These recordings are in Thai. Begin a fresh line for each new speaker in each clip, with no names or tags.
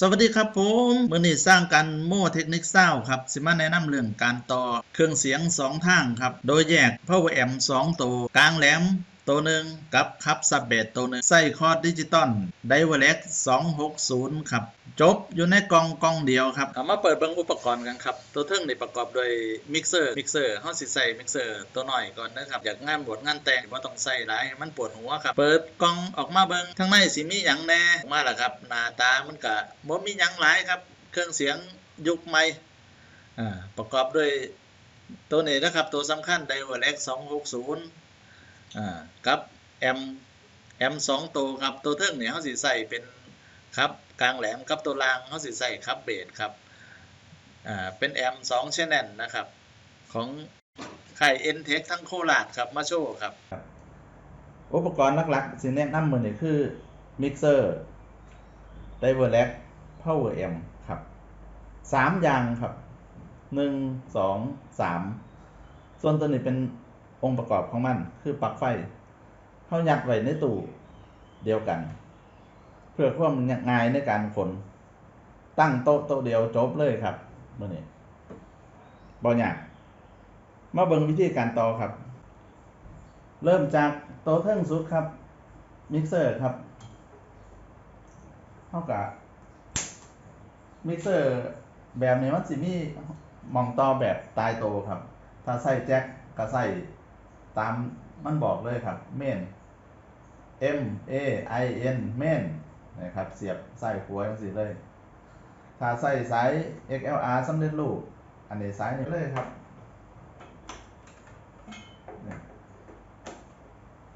สวัสดีครับผมมือนี้สร้างกันโม่เทคนิคเศร้าครับ สิมาแนะนำเรื่องการต่อเครื่องเสียง 2 ทางครับ โดยแยก power amp 2ตัวกลางแหลมตัวหนึ่งกับคับซับเบตตัวหนึ่งใส่คอร์ดดิจิตอลไดเวเล็ก260 ครับ จบอยู่ในกล่องกล่องเดียวครับามาเปิดเบิ่งอุปกรณ์กันครับ ตัวเทิงนี่ประกอบโดยมิกเซอร์มิกเซอร์เฮาสิใส่มิกเซอร์ตัวหน่อยก่อนนะครับ อยากงานบวชงานแต่งบ่ต้องใส่หลายมันปวดหัวครับ เปิดกล่องออกมาเบิ่งข้างในสิมีหยังแน่มาแล่ะครับ หน้าตามันก็บ่มีหยังหลายครับ เครื่องเสียงยุคใหม่อ่าประกอบด้วยตัวนี้นะครับ ตัวสำคัญ d i v e r X 260อ่ากับแอมแอมสองตัวครับตัวเทิงเนี่ยเขาสิใส่เป็นครับ กลางแหลมกับตัวล่างเขาสิใส่ครับเบสครับอ่าเป็นแอมสองชแนลนะครับ ของค่าย n t e c h ทั้งโคราชครับมาโชว์ครับ อุปกรณ์หลักๆสิแนะนำมือนี่คือมิกเซอร์ไดเวอร์แลกพาวเวอร์แอมครับสามอย่างครับหนึ่งสองสามส่วนตัวนี้เป็นองค์ประกอบของมันคือปลั๊กไฟเขายัดไว้ในตู้เดียวกัน เพื่อความง่ายในการขน ตั้งโต๊ะโต๊ะเดียวจบเลยครับเมื่อนี้บออยากมาเบิ่งวิธีการต่อครับ เริ่มจากโต๊ะเทิงสุดครับ มิกเซอร์ครับเท่ากับมิกเซอร์แบบนี้มันสิมีมองต่อแบบตายโตครับ ถ้าใส่แจ็คก็ใส่ตามมันบอกเลยครับเมน M A I N เมน นะครับ เสียบใส่หัวจังสิเลย ถ้าใส่สาย XLR สำเร็จรูป อันนี้สายนี้เลยครับ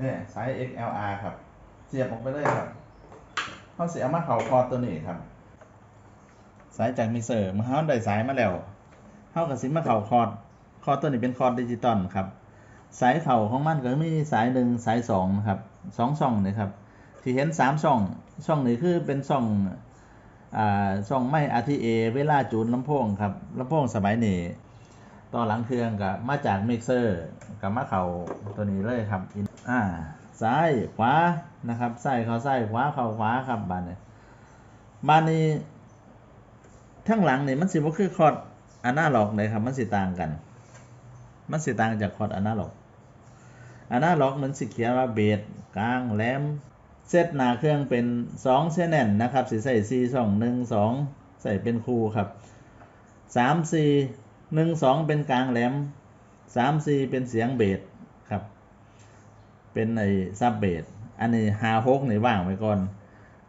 นี่สาย XLR ครับ เสียบออกไปเลยครับเขาเสียมาเข่าคอตัวนี้ครับ สายจากมิเซอร์มื่อเขาได้สายมาแล้วเขากับสิมาเข่าคอดคอตัวนี้เป็นคอดดิจิตอลครับ สายเข่าของมันก็มีสายหนึ่งสายสองนะครับสองช่องนี่ครับ ที่เห็นสามช่องช่องนี้คือเป็นช่องอ่าช่องไม่ RTA เอเวลาจูนลำโพงครับลำโพงสมัยนี้ต่อหลังเครื่องกับมาจากมิกเซอร์กับมาเข่าตัวนี้เลยครับอ่าซ้ายขวานะครับซ้ายเข้าซ้ายขวาเข้าขวาครับบานนี้บานนี้ทั้งหลังนี่มันสิบ่คือคอร์ดอนาล็อกเลยครับ มันสิต่างกัน มันสิต่างจากคอร์ดอนาล็อกอนาล็อกมันสิเขียนว่าเบสกลางแหลม เซตหน้าเครื่องเป็น2เส้นแน่นนะครับสิใส่4 2 1 2ใส่เป็นคู่ครับ3 4 1 2เป็นกลางแหลม3 4เป็นเสียงเบสครับ เป็นไอ้ซับเบสอันนี้หาหกนี่ว่างไว้ก่อน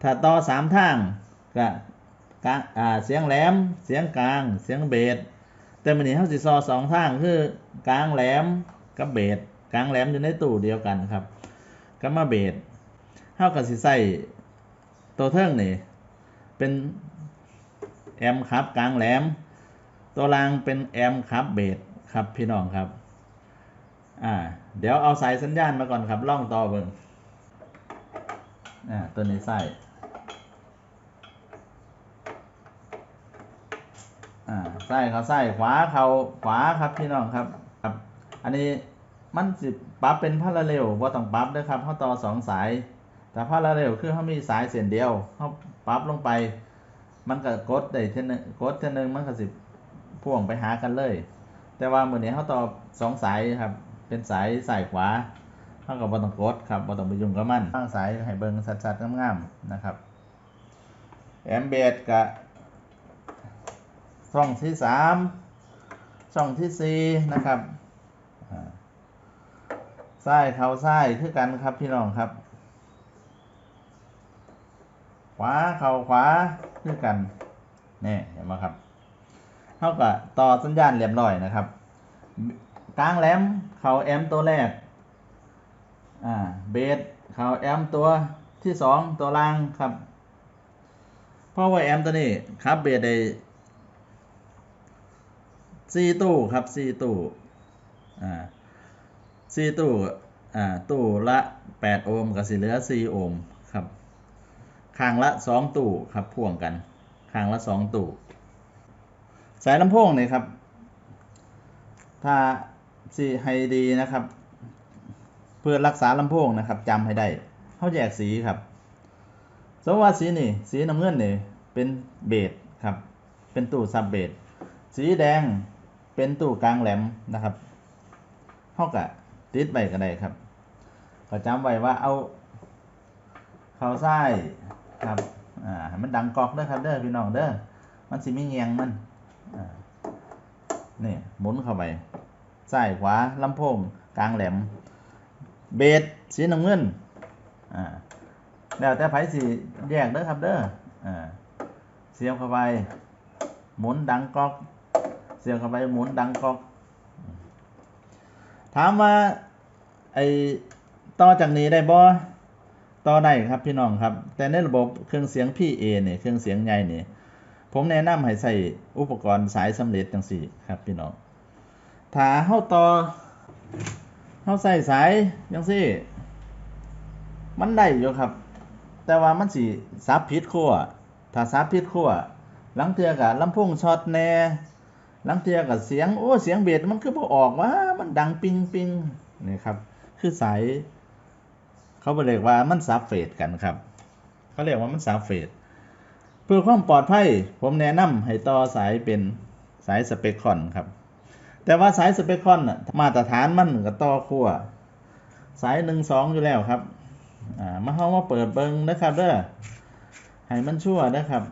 ถ้าต่อสามทางก็กลางอ่าเสียงแหลมเสียงกลางเสียงเบสแต่มันนี้เขาสิซอสองทางคือกลางแหลมกับเบสกลางแหลมอยู่ในตู้เดียวกันครับก็มาเบสากับสิใส่ตัวเทิงนี่เป็นแอมครับกลางแหลม ตัวลางเป็นแอมครับเบสครับพี่น้องครับ อ่า เดี๋ยวเอาสายสัญญาณมาก่อนครับล่องต่อเบิ่งอ่าตัวนี้ใส่อ่าใส่เขาใส่ขวาเขาขวาครับพี่น้องครับครับ อันนี้มันสิปรับเป็นพาราเรลว่าต้องปรับด้วยครับเขาต่อสองสาย แต่พาราเรลคือเขามีสายเส้นเดียวเขาปรับลงไป มันก็กดได้เท่านึงกดเท่านึงมันก็สิพ่วงไปหากันเลย แต่ว่ามือนี้เขาต่อสองสายครับเป็นสายสายขวาเขาก็บ่ต้องกดครับบ่ต้องไปยุ่งกับมันตั้งสายให้เบิ่งชัดๆงามๆนะครับแอมเบดกับช่องที่สามช่องที่สี่นะครับอ่าซ้เข้าซ้คือกันครับพี่น้องครับ ข วาเข้าขวาคือกันนี่เห็นไหมครับเท่ากับต่อสัญญาณเรียบร้อยนะครับกลางแหลมเข่าแอมตัวแรกอ่าเบสเข่าแอมตัวที่สองตัวล่างครับเพราะว่าแอมตัวนี้ครับเบสได้สี่ตู้ครับสี่ตู้อ่าสี่ตู้อ่าตู้ละแปดโอห์มกับสิเหลือสี่โอห์ม ข้างละสองตู้ครับพ่วงกันข้างละสองตู้สายลำโพงนี่ครับ ถ้าสิให้ดีนะครับ เพื่อรักษาลำโพงนะครับจำให้ได้เขาแยกสีครับสมมติว่าสีนี่สีน้ำเงินนี่เป็นเบสครับ เป็นตู้ซับเบสสีแดงเป็นตู้กลางแหลมนะครับเท่ากับติดไปก็ได้ครับก็จำไว้ว่าเอา เข้าไส้ ครับอ่าให้มันดังกอกเด้อครับเด้อพี่น้องเด้อมันสิมีเงียงมันอ่านี่หมุนเข้าไปซ้ายขวาลำโพงกลางแหลม เบสสีน้ำเงินอ่าแล้วแต่ไผสิแยกเด้อครับเด้ออ่าเสียบเข้าไป หมุนดังกอกเสียบเข้าไปหมุนดังกอก ถามว่าไอต่อจากนี้ได้บ่ ต่อได้ครับพี่น้องครับ แต่ในระบบเครื่องเสียง PA เนี่ยเครื่องเสียงใหญ่เนี่ยผมแนะนำให้ใส่อุปกรณ์สายสำเร็จจังซี่ครับพี่น้องถ้าเฮาต่อเฮาใส่สายจังซี่ มันได้อยู่ครับ แต่ว่ามันสิซับผิดขั้วถ้าซับผิดขั้วหลังเทื่อก็ลำโพงช็อตแน่หลังเทื่อก็เสียงโอ้เสียงเบสมันคือบ่ออกว่ามันดังปิงปิงนี่ครับ คือสาย เขาเรียกว่ามันซับเฟดกันครับ เขาเรียกว่ามันซับเฟดเพื่อความปลอดภัยผมแนะนำให้ต่อสายเป็นสายสเปคคอนครับ แต่ว่าสายสเปคคอนน่ะมาตรฐานมันก็ต่อขั้วสายหนึ่งสองอยู่แล้วครับอ่ามาเฮามาเปิดเบิงนะครับเด้อให้มันชั่วนะครับ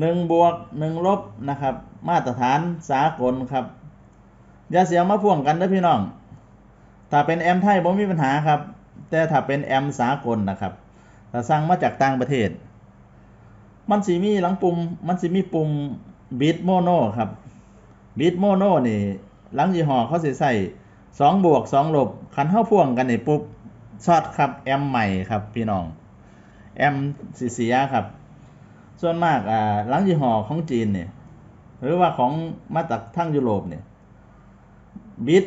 หนึ่งบวกหนึ่งลบนะครับ มาตรฐานสากลครับอย่าเสียงมาพ่วงกันเด้อพี่น้อง ถ้าเป็นแอมไทยผมมีปัญหาครับ แต่ถ้าเป็นแอมสากลนะครับถ้าสั่งมาจากต่างประเทศ มันสิมีหลังปุ่มมันสิมีปุ่มบิดโมโนครับบิดโมโนนี่หลังยี่ห้อเขาสิใส่สองบวกสองลบคันเท่าพ่วงกันนี่ปุ๊บช็อตครับแอมใหม่ครับพี่น้องแอมสีเสียครับ ส่วนมากอ่าหลังยี่ห้อของจีนเนี่ยหรือว่าของมาจากทั้งยุโรปเนี่ยบิด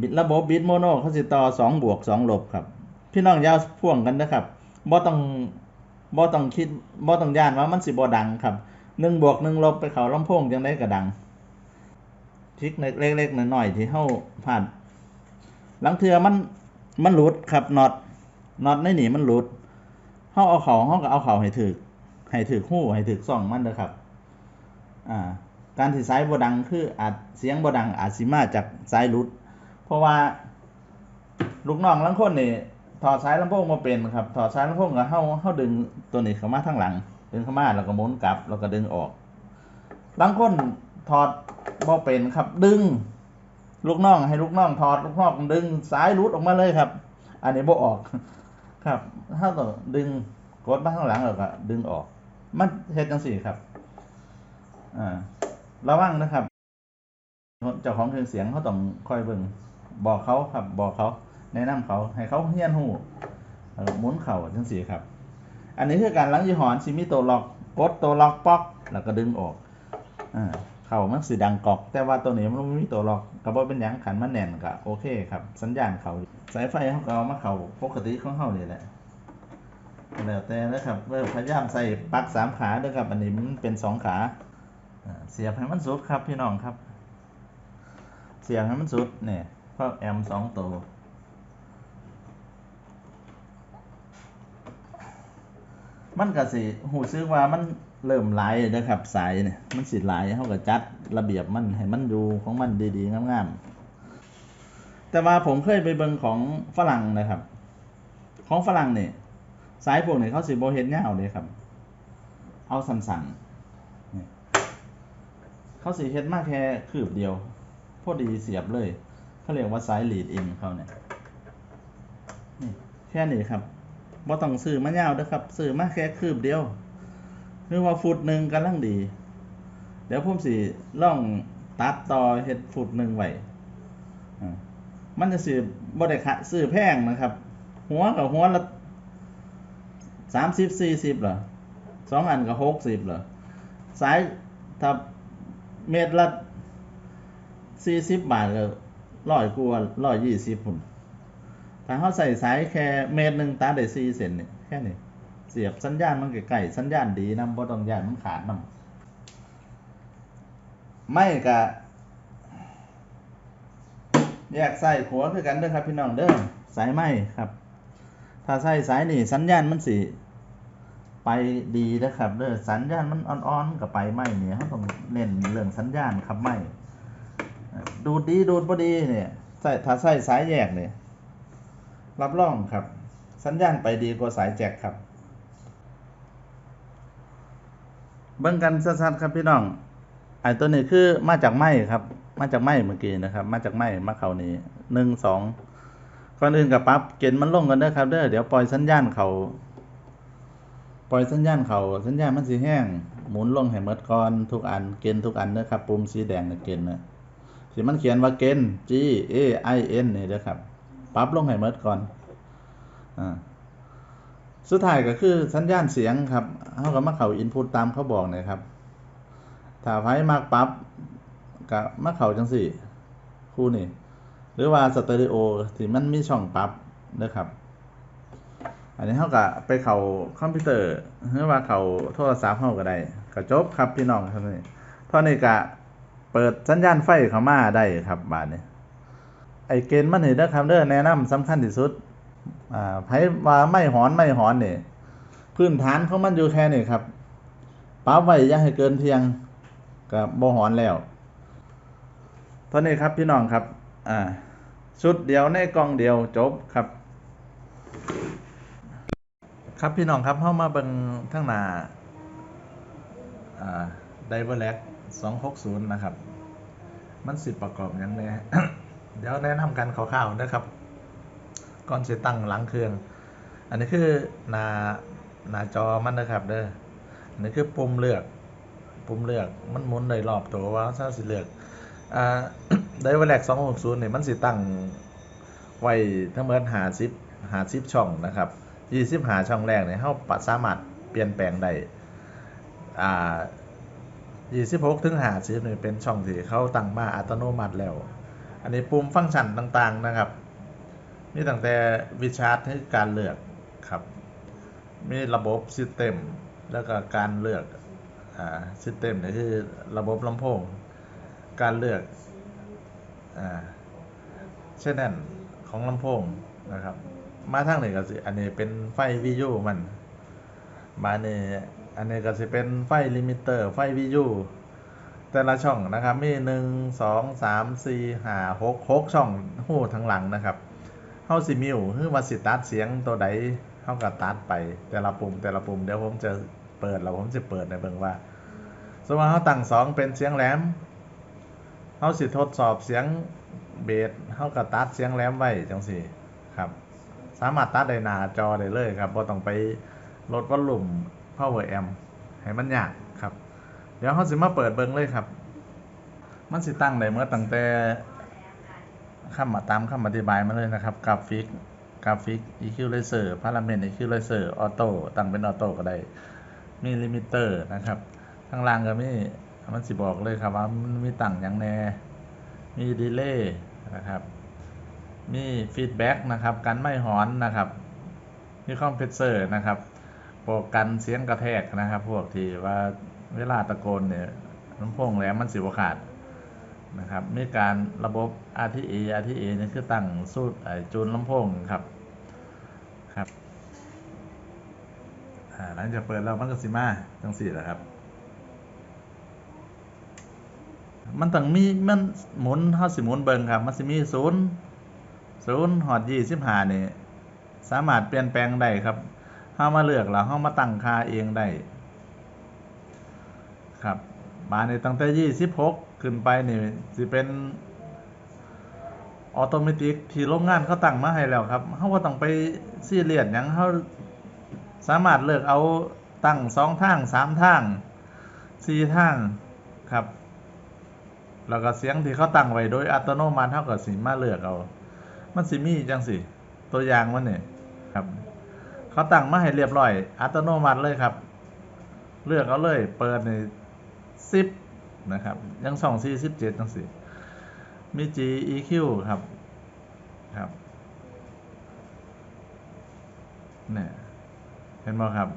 บิดระบบบิดโมโนเขาสิต่อสองบวกสองลบครับ พี่น้องยาวพ่วงกันนะครับบ่ต้องบ่ต้องคิดบ่ต้องย่านว่ามันสิบ่ดังครับหนึ่งบวกหนึ่งลบไปเขาลำโพงจังได้ก็ดังทิกเล็กๆหน้อยๆที่เฮาผ่านหลังเทือมันมันหลุดครับน็อตน็อตในหนีมันหลุดเฮาเอาเขาเฮาก็เอาเขาให้ถึกให้ถึกหู้ให้ถึกซ่องมันเด้อครับ อ่า การที่สายบ่ดังคืออาจเสียงบ่ดังอาจสิมาจากสายหลุด เพราะว่าลูกน้องลางคนเนี่ ถอดสายลำโพงมาเป็นครับถอดสายลำโพงก็เฮาเฮาดึงตัวนี้เข้ามาทางหลังดึงเข้ามาแล้วก็หมุนกลับแล้วก็ดึงออกบางคนถอดบ่เป็นครับ ดึง ลูกน้องให้ลูกน้องถอดลูกน้องดึงสายรุดออกมาเลยครับ อันนี้บ่ออก ครับ ถ้าต้องดึงกดมาข้างหลังแล้วก็ดึงออก มันเฮ็ดจังซี่ครับอ่าระวังนะครับเจ้าของเครื่องเสียงเขาต้องคอยเบิ่งบอกเขาครับ บอกเขา แนะนำเขาให้เขาเฮียนหูหมุนเข่าจังซี่ครับ อันนี้คือการล้างยี่ห้อสิมีตัวล็อกกดตัวล็อกป๊อกแล้วก็ดึงออกอ่าเข่ามันสิดังกอก แต่ว่าตัวนี้มันบ่มีตัวล็อกก็บ่เป็นยังขันมันแน่นก็โอเคครับ สัญญาณเขาสายไฟเขาเอามาเข้าปกติของเฮานี่แหละแล้วแต่นะครับเออพยายามใส่ปักสามขาเด้อครับ อันนี้มันเป็นสองขาเสียบให้มันสุดครับพี่น้องครับ เสียงให้มันสุดเนี่ยเพราะแอมสองตัว มันก็สิหูซึกว่ามันเริ่มหลายนะครับ สายเนี่ยมันสิหลายเขาก็จัดระเบียบมันให้มันอยู่ของมันดีๆงามๆแต่ว่าผมเคยไปเบิ่งของฝรั่งนะครับ ของฝรั่งเนี่ยสายพวกเนี้เขาสิบ่เฮ็ดยาเลยครับ เอาสั้นๆนี่เขาสิเฮ็ดมาแค่คืบเดียวพอดีเสียบเลยเขาเรียกว่าสาย lead in เขาเนี่ยนี่แค่นี้ครับ บ่ต้องซื้อมายาวเด้อครับซื้อมาแค่คืบเดียวหรือว่าฟุตหนึ่งกำลังดี เดี๋ยวผมสิล่องตัดต่อเฮ็ดฟุตหนึ่งไว้มันจะซื้อบ่ได้คะซื้อแพงนะครับ หัวกับหัวละสามสิบสี่สิบเหรอสองอันกับหกสิบเหรอสายถ้าเมตรละสี่สิบบาทก็ร้อยกว่าร้อยยี่สิบพุ่น ถ้าเขาใส่สายแค่เมตรหนึ่งตัดได้สี่เซนนี่แค่นี้เสียบสัญญาณมันใกลๆสัญญาณดีนำบ่ต้องยานมันขาดนำไม่กะแยกใส่หัวคือกันเด้อครับพี่น้องเด้อสายไหมครับ ถ้าใส่สายนี่สัญญาณมันสิไปดีนะครับเด้อสัญญาณมันอ่อนๆกับไปไม่เนี่ยเขาต้องเน้นเรื่องสัญญาณครับไม่ดูดดีดูดพอดีเนี่ยใส่ถ้าใส่สายแยกเนี่ย รับรองครับ สัญญาณไปดีกว่าสายแจ็คครับ เบิ่งกันชัดๆครับพี่น้อง ไอ้ตัวนี้คือมาจากไม้ครับ มาจากไม้เมื่อกี้นะครับ มาจากไม้มาเขานี้หนึ่งสองก่อนอื่นกับปั๊บเกณฑ์มันลงกันเด้อครับเด้อเดี๋ยวปล่อยสัญญาณเขาปล่อยสัญญาณเขาสัญญาณมันสิแห้ง หมุนลงให้หมดก่อนทุกอันเกณฑ์ทุกอันเด้อครับปุ่มสีแดงน่ะเกณฑ์นะสิมันเขียนว่าเกณฑ์ G A I N นี่เด้อครับ ปรับลงให้หมดก่อนอ่าสุดท้ายก็คือสัญญาณเสียงครับเขาก็มาเข้าอินพุตตามเขาบอกเนยครับ ถ้าไพ่มากปรั๊บก็มาเข้าจังสี่ คู่นี่ หรือว่าสเตอริโอที่มันมีช่องปรั๊บนะครับ อันนี้เขาก็ไปเข้าคอมพิวเตอร์ หรือว่าเข้าโทรศัพท์เขาก็ได้ก็จบครับพี่น้องเท่านี้เท่านี้ก็เปิดสัญญาณไฟเข้ามาได้ครับบาดนี้ อเกณฑ์มันนี่นะครับเด้อแนะนำสำคัญที่สุดอ่าไผว่าไม่หอนไม่หอนนี่พื้นฐานของมันอยู่แค่นี้ครับปรั๊บไว้อย่าให้เกินเพียงก็บ่หอนแล้วเท่านี้ครับพี่น้องครับอ่าชุดเดียวในกล่องเดียวจบครับ ครับพี่น้องครับเข้ามาเบิ่งทั้งหน้าอ่าไดเวอร์แล็ก260นย์นะครับ มันสิประกอบหยังแหน่ เดี๋ยวแนะนำกันคร่าวๆนะครับ ก่อนจะตั้งหลังเครื่อง อันนี้คือหน้าหน้าจอมันนะครับเด้ออันนี้คือปุ่มเลือกปุ่มเลือกมันหมุนได้รอบตัวว่าถ้าสิเลือกอ่าได้วันแรก260นี่ยมันสิตั้งไว้ทั้งหมด50 50ช่องนะครับ25ช่องแรกเนี่ยเฮาปะสามารถเปลี่ยนแปลงได้อ่า26ถึง50นี่ยเป็นช่องที่เขาตั้งมาอัตโนมัติแล้ว อันนี้ปุ่มฟังก์ชันต่างๆนะครับ มีตั้งแต่วิชาร์ดให้การเลือกครับ มีระบบซิสเต็มแล้วก็การเลือกอ่าซิสเต็มนี่คือระบบลำโพง การเลือกอ่าเช่นนั้นของลำโพงนะครับ มาทางนี้ก็สิ อันนี้เป็นไฟวิทยุมัน มาเนี่อันนี้ก็สิเป็นไฟลิมิเตอร์ ไฟวิทยุ แต่ละช่องนะครับ มีหนึ่งสองสามสี่ห้าหกหกช่องหู้ทางหลังนะครับเฮาสิมิวคือว่าสิตัดเสียงตัวใดเฮาก็ตัดไป แต่ละปุ่มแต่ละปุ่มเดี๋ยวผมจะเปิดแล้วผมจะเปิดในเบิ่งว่าสมมติเฮาตั้งสองเป็นเสียงแหลมเฮาสิทดสอบเสียงเบสเฮาก็ตัดเสียงแหลมไว้จังซี่ครับ สามารถตัดได้หน้าจอได้เลยครับบ่ต้องไปลดวอลลุ่ม power amp ให้มันยาก เดี๋ยวเฮาสิมาเปิดเบิ่งเลยครับ มันสิตั้งได้เมื่อตั้งแต่คำมาตามคำอธิบายมาเลยนะครับกราฟิกกราฟิก equalizer parallel equalizer auto ตั้งเป็น auto ก็ได้ มี limiter นะครับข้างล่างก็มีมันสิบอกเลยครับว่ามันมีตั้งอย่างแน่ มี delay นะครับ มี feedback นะครับกันไม่หอนนะครับ มี compressor นะครับโปรกันเสียงกระแทกนะครับ พวกที่ว่า เวลาตะโกนเนี่ยลำโพงแหลมมันสิบขาดนะครับมีการระบบ RTA RTA นี่คือตั้งสูตรไอจูนลำโพงครับครับหลังจากเปิดแล้วมันก็สิมาจังสี่แหละครับ มันต้องมีมันหมุนเฮาสิหมุนเบิงครับ มันสิมีศูนย์ศูนย์หอดยี่สิบห้านี่สามารถเปลี่ยนแปลงได้ครับเฮามาเลือกแล้วเฮามาตั้งค่าเองได้ ครับ มาในตั้งแต่ยี่สิบหกขึ้นไปนี่สิเป็นออโตเมติกที่โรงงานเขาตั้งมาให้แล้วครับเขาก็ต้องไปซีเรียสหยังเขาสามารถเลือกเอาตั้งสองทางสามทางสี่ทางครับ แล้วก็เสียงที่เขาตั้งไว้โดยอัตโนมัติเท่ากับสิมาเลือกเอา มันสิมีจังสิตัวอย่างมันเนี่ยครับ เขาตั้งมาให้เรียบร้อย อัตโนมัติเลยครับ เลือกเอาเลย เปิดใน สิบนะครับ ยังสองสี่สิบเจ็ดจังสิมี G EQ ครับ ครับเนี่ยเห็นไหมครับ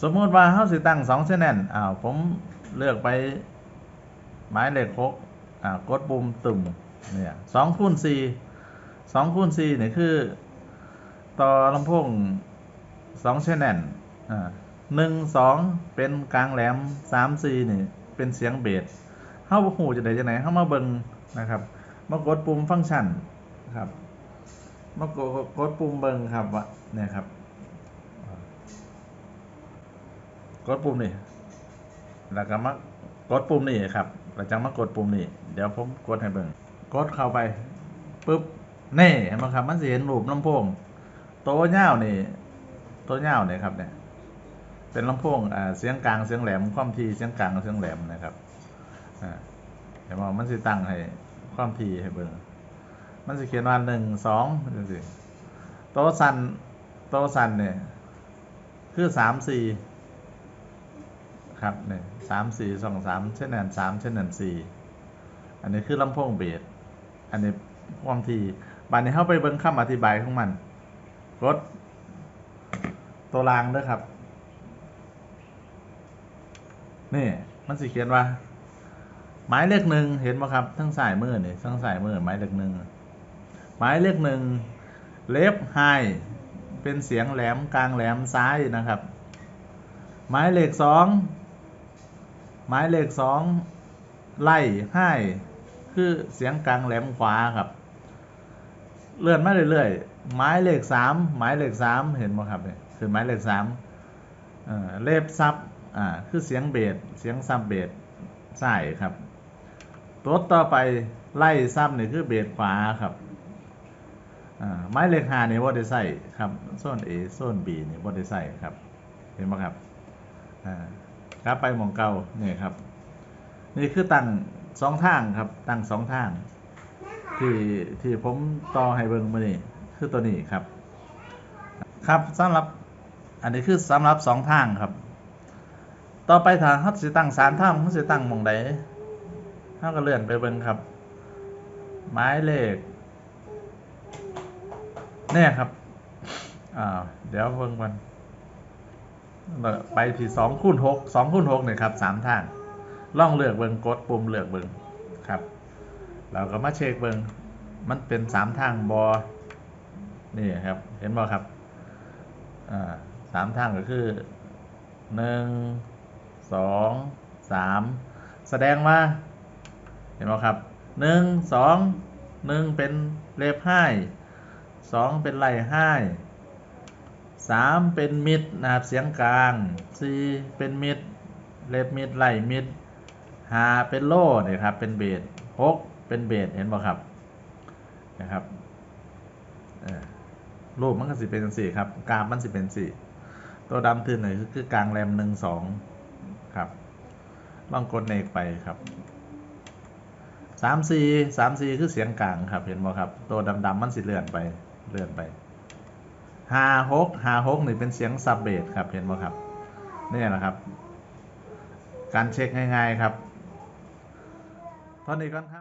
สมมติว่าเฮาสิตั้งสอง channel อ้าวผมเลือกไปหมายเลขหกอ่ากดปุ่มตุ่มเนี่ยสองคูณสี่สองคูณสี่เนี่ยคือ ต่อลำโพงสองชแนลอ่า หนึ่งสองเป็นกลางแหลมสามสี่นี่เป็นเสียงเบสเฮาบ่ฮู้จะได้จังไดเฮามาเบิ่งนะครับ มากดปุ่มฟังก์ชันครับ มากดกดปุ่มเบิ่งครับว่าเนี่ยครับ กดปุ่มนี่แล้วก็มากดปุ่มนี่ครับแล้วจังมากดปุ่มนี่เดี๋ยวผมกดให้เบิ่งกดเข้าไปปุ๊บนี่เห็นไหมครับมันสิเห็นรูปลำโพงโตวยาวนี่โตวยาวนี่ครับเนี่ย เป็นลำโพงอ่าเสียงกลางเสียงแหลมความถี่เสียงกลางเสียงแหลมนะครับเห็นไหมมันสิตั้งให้ความถี่ให้เบิ่งมันสิเขียนว่าหนึ่งสองจังซี่โตสันโตสันเนี่ยคือสามสี่ครับเนี่ยสามสี่สองสามเช่นนั้นสามเช่นนั้นสี่อันนี้คือลำโพงเบสอันนี้ความถี่บัดนี้เข้าไปเบิ่งคำอธิบายของมันกดตัวรางด้วยครับ นี่มันสิเขียนว่า หมายเลขหนึ่งเห็นไหมครับ ทั้งสายมือนี่ทั้งสายมือหมายเลขหนึ่งหมายเลขหนึ่งเลฟไฮเป็นเสียงแหลมกลางแหลมซ้ายนะครับ หมายเลขสองหมายเลขสองไล่ให้คือเสียงกลางแหลมขวาครับ เลื่อนมาเรื่อยๆหมายเลขสามหมายเลขสามเห็นไหมครับเนี่ยคือหมายเลขสามเอ่อเลฟซับ อ่าคือเสียงเบสเสียงซับเบสใส่ครับตัวต่อไปไล่ซับนี่คือเบสขวาครับอ่าหมายเลขหานี่ว่าได้ใส่ครับโซน A โซน B นี่ว่าได้ใส่ครับ เห็นไหมครับอ่าครับไปมองเก่านี่ครับ นี่คือตั้งสองทางครับ ตั้งสองทาง ที่ที่ผมต่อให้เบิ่งมานี่คือตัวนี้ครับ ครับสำหรับอันนี้คือสำหรับสองทางครับ ต่อไปทาเขาสิตั้งสามทางเขาสิตั้งมองใดเขาก็เลื่อนไปเบิ่งครับ หมายเลขเนี่ยครับอ่าเดี๋ยวเบิ่งกันไปที่สองคูณหกสองคูณหกเนี่ยครับสามทางล่องเลือกเบิงกดปุ่มเลือกเบิงครับ เราก็มาเช็คเบิงมันเป็นสามทางบอนี่ครับ เห็นบอครับอ่าสามทางก็คือหนึ่ง สองสามแสดงว่า เห็นบอครับหนึ่งสองหนึ่งเป็นเลฟให้สองเป็นไหล่ให้สามเป็นมิดนะครับเสียงกลางสี่เป็นมิดเลฟมิดไหล่มิดห้าเป็นโล่เนี่ยครับเป็นเบสหกเป็นเบสเห็นบ่ครับนะครับรูปมันก็สิเป็นสี่ครับกราฟมันสิเป็นสี่ตัวดำทื่นหน่อยคือกลางแรมหนึ่งสอง ครับ ลองกดเนกไปครับสามสี่สามสี่คือเสียงกลางครับ เห็นบ่ครับ ตัวดำๆมันสิเลื่อนไปเลื่อนไปหาฮกหาฮกนี่เป็นเสียงซับเบสครับ เห็นไหมครับนี่แหละครับ การเช็คง่ายๆครับเท่านี้ก่อนครับ